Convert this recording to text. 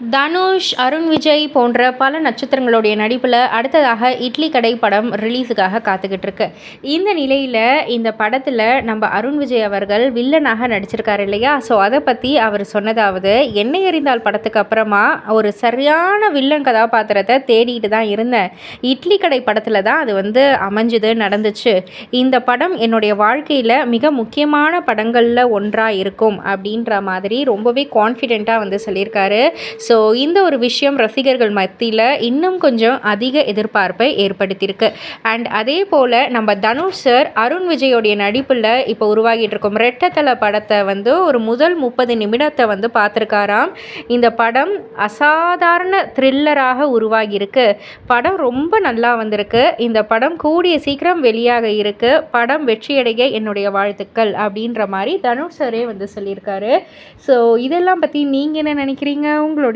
தனுஷ் அருண் விஜய் போன்ற பல நட்சத்திரங்களுடைய நடிப்பில் அடுத்ததாக இட்லி கடை படம் ரிலீஸுக்காக காத்துக்கிட்டு இருக்கு இந்த நிலையில் இந்த படத்தில் நம்ம அருண் விஜய் அவர்கள் வில்லனாக நடிச்சிருக்காரு இல்லையா? ஸோ அதை பற்றி அவர் சொன்னதாவது என்னை எறிந்தால் படத்துக்கு அப்புறமா ஒரு சரியான வில்லன் கதாபாத்திரத்தை தேடிட்டு தான் இருந்தேன். இட்லி கடை படத்தில் தான் அது வந்து அமைஞ்சுது நடந்துச்சு. இந்த படம் என்னுடைய வாழ்க்கையில் மிக முக்கியமான படங்களில் ஒன்றாக இருக்கும். அப்படின்ற மாதிரி ரொம்பவே கான்ஃபிடெண்ட்டாக வந்து சொல்லியிருக்காரு. ஸோ இந்த ஒரு விஷயம் ரசிகர்கள் மத்தியில் இன்னும் கொஞ்சம் அதிக எதிர்பார்ப்பை ஏற்படுத்தியிருக்கு. அண்ட் அதே போல் நம்ம தனுஷ் சார் அருண் விஜயோடைய நடிப்பில் இப்போ உருவாகிட்டு இருக்கும் ரெட்டத்தலை படத்தை வந்து ஒரு முதல் முப்பது நிமிடத்தை வந்து பார்த்துருக்காராம். இந்த படம் அசாதாரண த்ரில்லராக உருவாகியிருக்கு. படம் ரொம்ப நல்லா வந்திருக்கு. இந்த படம் கூடிய சீக்கிரம் வெளியாக இருக்கு. படம் வெற்றியடைய என்னுடைய வாழ்த்துக்கள் அப்படின்ற மாதிரி தனுஷ் சாரே வந்து சொல்லியிருக்காரு. ஸோ இதெல்லாம் பற்றி நீங்கள் என்ன நினைக்கிறீங்க? உங்களுடைய